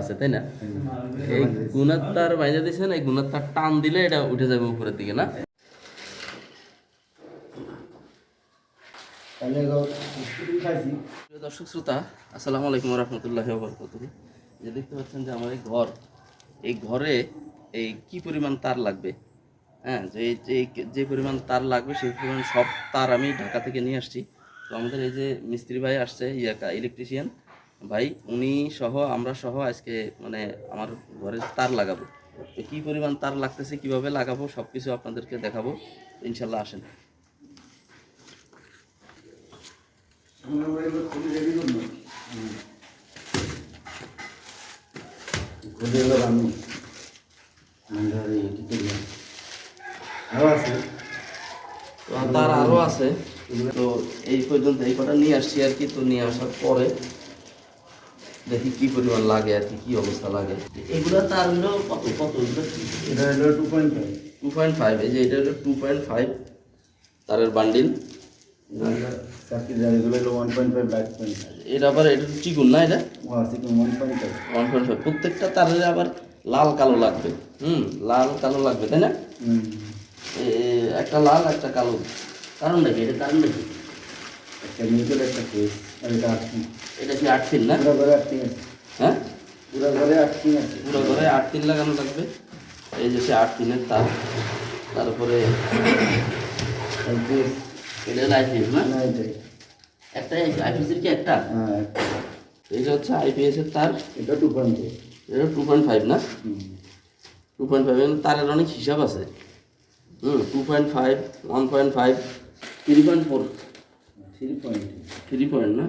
আছে তাই না? এই দিয়েছেন এই টান দিলে এটা উঠে যাবে উপরের দিকে না? দর্শক শ্রোতা আসসালামু আলাইকুম রহমতুল্লাহ যে দেখতে পাচ্ছেন যে আমার এই ঘর এই ঘরে এই কি পরিমাণ তার লাগবে? হ্যাঁ যে যে যে পরিমাণ তার লাগবে সেই পরিমাণ সব তার আমি ঢাকা থেকে নিয়ে আসছি। তো আমাদের এই যে মিস্ত্রি ভাই আসছে ইয়াকা ইলেকট্রিশিয়ান ভাই উনি সহ আমরা সহ আজকে মানে আমার ঘরে তার লাগাবো। তো কী পরিমাণ তার লাগতেছে কীভাবে লাগাবো সব কিছু আপনাদেরকে দেখাবো। ইনশাল্লাহ আসেন। তার আরও আছে। তো এই পর্যন্ত এই কটা নিয়ে আসছি আর কি তো নিয়ে আসার পরে দেখি কি পরিমাণ লাগে আর কি কি অবস্থা লাগে। এগুলো তার হলো কত কত এটা হলো two point five two point five এই যে এটা হলো টু পয়েন্ট ফাইভ তারের বান্ডিল চাকরি হলো ওয়ান পয়েন্ট ফাইভ বাইশ পয়েন্ট ফাইভ এটা আবার এটা চিকুন না এটা? One point five one point five প্রত্যেকটা তারের আবার লাল কালো লাগবে। হুম লাল কালো লাগবে তাই না? একটা লাল একটা কালো। কারণ নাকি এটা কারণ নাকি একটা একটা কেস আর এটা কি না? পুরো ঘরে আছে। হ্যাঁ? পুরো ঘরে আছে। পুরো ঘরে আট তিন লাগানো লাগবে। এই যে সে আট তিনের তার তারপরে এটা আইপিএস না? একটা কি একটা? হ্যাঁ এটা হচ্ছে তার। এটা টু পয়েন্ট এটা টু পয়েন্ট ফাইভ না? টু পয়েন্ট ফাইভ তারের অনেক হিসাব আছে। হুম two point five one point five three point four three point three point না?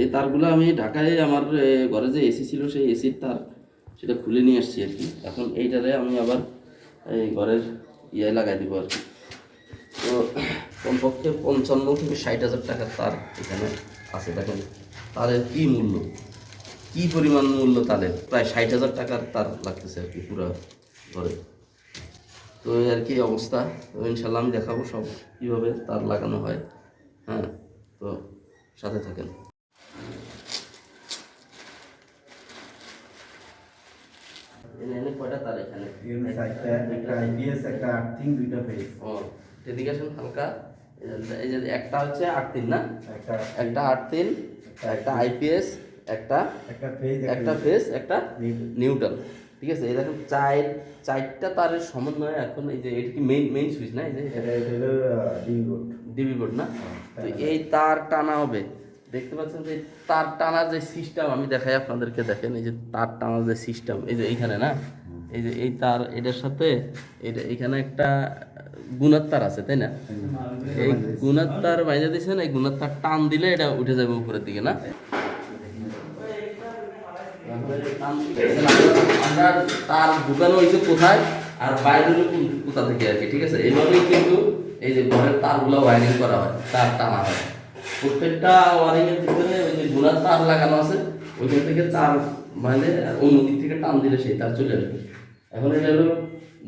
এই তারগুলো আমি ঢাকায় আমার ঘরে যে এসি ছিল সেই এসির তার সেটা খুলে নিয়ে আসছি আর কি। এখন এইটারে আমি আবার এই ঘরের ইয়ে লাগাই দিব আর কি। তো কমপক্ষে পঞ্চান্ন থেকে ষাট হাজার টাকার তার এখানে আছে। দেখেন তারের কী মূল্য? কী পরিমাণ মূল্য তারের? প্রায় ষাট হাজার টাকার তার লাগতেছে আর কি পুরো ঘরে। তো আর কি অবস্থা। ইনশাল্লাহ আমি দেখাবো সব কীভাবে তার লাগানো হয়। হ্যাঁ। তো সাথে থাকেন। এনে এনে কয়টা তার এখানে? একটা আইপিএস একটা আর্থিং দুইটা ও হালকা। এই যে- একটা হচ্ছে আট তিন না? একটা একটা আট তিন একটা আইপিএস একটা একটা ফেজ একটা ফেস একটা নিউট্রাল ঠিক আছে এই দেখেন চার চারটা তারের সমন্বয়ে এখন এই যে এটা কি মেইন মেইন সুইচ না এই যে? এটা এটা হলো ডিং রোড ডিবি বোর্ড না? তো এই তার টানা হবে। দেখতে পাচ্ছেন যে তার টানার যে সিস্টেম আমি দেখাই আপনাদেরকে দেখেন এই যে তার টানার যে সিস্টেম এই যে এইখানে না? এই যে এই তার এটার সাথে এটা এখানে একটা গুণার তার আছে তাই না? এই গুণার তার বাইরে দিয়েছেন এই গুণার তার টান দিলে এটা উঠে যাবে উপরের দিকে না? আমরা তার ঢুকানো হয়েছে কোথায়? আর বাইরে কোথা থেকে আর কি ঠিক আছে? এইভাবেই কিন্তু এই যে ঘরের তারগুলো ওয়ারিং করা হয় তার টানা হয়। প্রত্যেকটা ওয়ারিং এর ভিতরে ওই যে গুণার তার লাগানো আছে ওইখান থেকে তার মানে অন্য দিক থেকে টান দিলে সেই তার চলে আসবে। এখন এটা হলো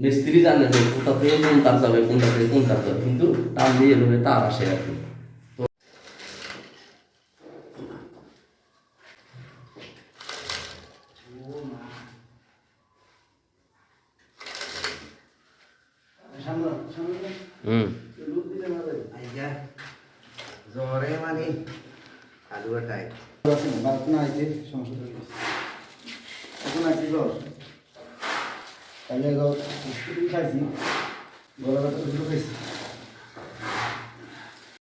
মিস্ত্রি জানে যে কোথা থেকে কোন তার যাবে কোনটা থেকে কোন তার যাবে কিন্তু টান দিয়ে এভাবে তার আসে আর কি। হুম। ভালো আইয়া জ্বরে মানে আলুয়া টাইট আছে না বাত না আইছে সমস্যা এখন তাহলে স্কুটি খাইছি গলা ব্যথা দুটো খাইছি